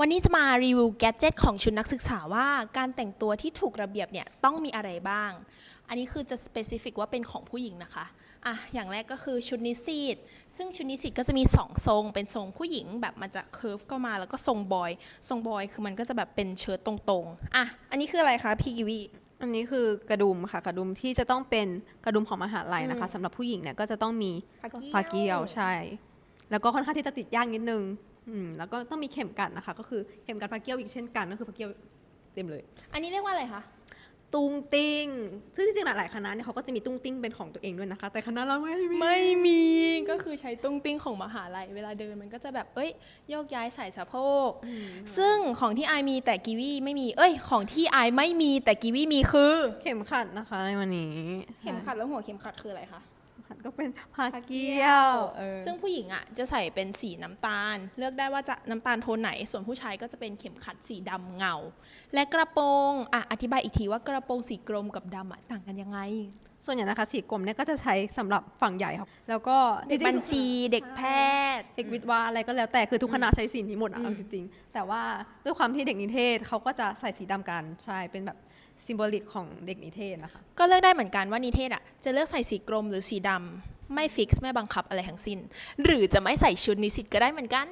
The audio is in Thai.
วันนี้จะมารีวิวแกดเจิตของชุดนักศึกษาว่าการแต่งตัวที่ถูกระเบียบเนี่ยต้องมีอะไรบ้าง อันนี้คือจะ specific ว่าเป็นของผู้หญิงนะคะอะอย่างแรกก็คือชุดนิสิตซึ่งชุดนิสิตก็จะมี 2 ทรง เป็นทรงผู้หญิงแบบมันจะเคิร์ฟก็มาแล้วก็ทรงบอย ทรงบอยคือมันก็จะแบบเป็นเชิ้ตตรงๆอะอันนี้คืออะไรคะพี่กิวีอันนี้คือกระดุมค่ะกระดุมที่จะต้องเป็นกระดุมของมหาลัยนะคะอืมสำหรับผู้หญิงเนี่ยก็จะต้องมีผ้าเกี้ยวผ้าเกี้ยวใช่ แล้วก็ค่อนข้างที่จะติดยากนิดนึงอืม แล้วก็ต้องมีเข็มกัดนะคะ ก็คือเข็มกัดผ้าเกี้ยวอีกเช่นกันก็คือผ้าเกี้ยวเต็มเลย อันนี้เรียกว่าอะไรคะตุ้งติ้งซึ่งจริงๆหลายๆคณะเนี่ยเขาก็จะมีตุ้งติ้งเป็นของตัวเองด้วยนะคะ แต่คณะเราไม่มีไม่มีก็คือใช้ตุ้งติ้งของมหาลัย เวลาเดินมันก็จะแบบเอ้ยโยกย้ายใส่สะโพก ซึ่งของที่ไอายมีแต่กีวีไม่มี เอ้ย ของที่ไอายไม่มีแต่กีวีมีคือ เข็มขัดนะคะในวันนี้ เข็มขัดแล้วหัวเข็มขัดคืออะไรคะ เข็มขัดก็เป็นผ้าผ้าเกี้เกี้ยยววเออซึ่งผู้หญิงอะจะใส่เป็นสีน้ำตาล เลือกได้ว่าจะน้ำตาลโทนไหน ส่วนผู้ชายก็จะเป็นเข็มขัดสีดำเงา และกระโปรงอะอธิบายอีกทีว่ากระโปรงสีกรมกับดำอะต่างกันยังไง ส่วนใหญ่นะคะสีกลมเนี่ยก็จะใช้สำหรับฝั่งใหญ่ครับ แล้วก็เด็กจริงๆบัญชีเด็กแพทย์ เด็กวิทย์วาอะไรก็แล้วแต่คือทุกคณะใช้สีนี้หมดอะอืมเอาจริงๆ แต่ว่าด้วยความที่เด็กนิเทศเขาก็จะใส่สีดำกันใช่เป็นแบบซิมโบลิกของเด็กนิเทศนะคะ ก็เลือกได้เหมือนกันว่านิเทศอะจะเลือกใส่สีกรมหรือสีดำไม่ฟิกซ์ไม่บังคับอะไรทั้งสิ้น หรือจะไม่ใส่ชุดนิสิตก็ได้เหมือนกัน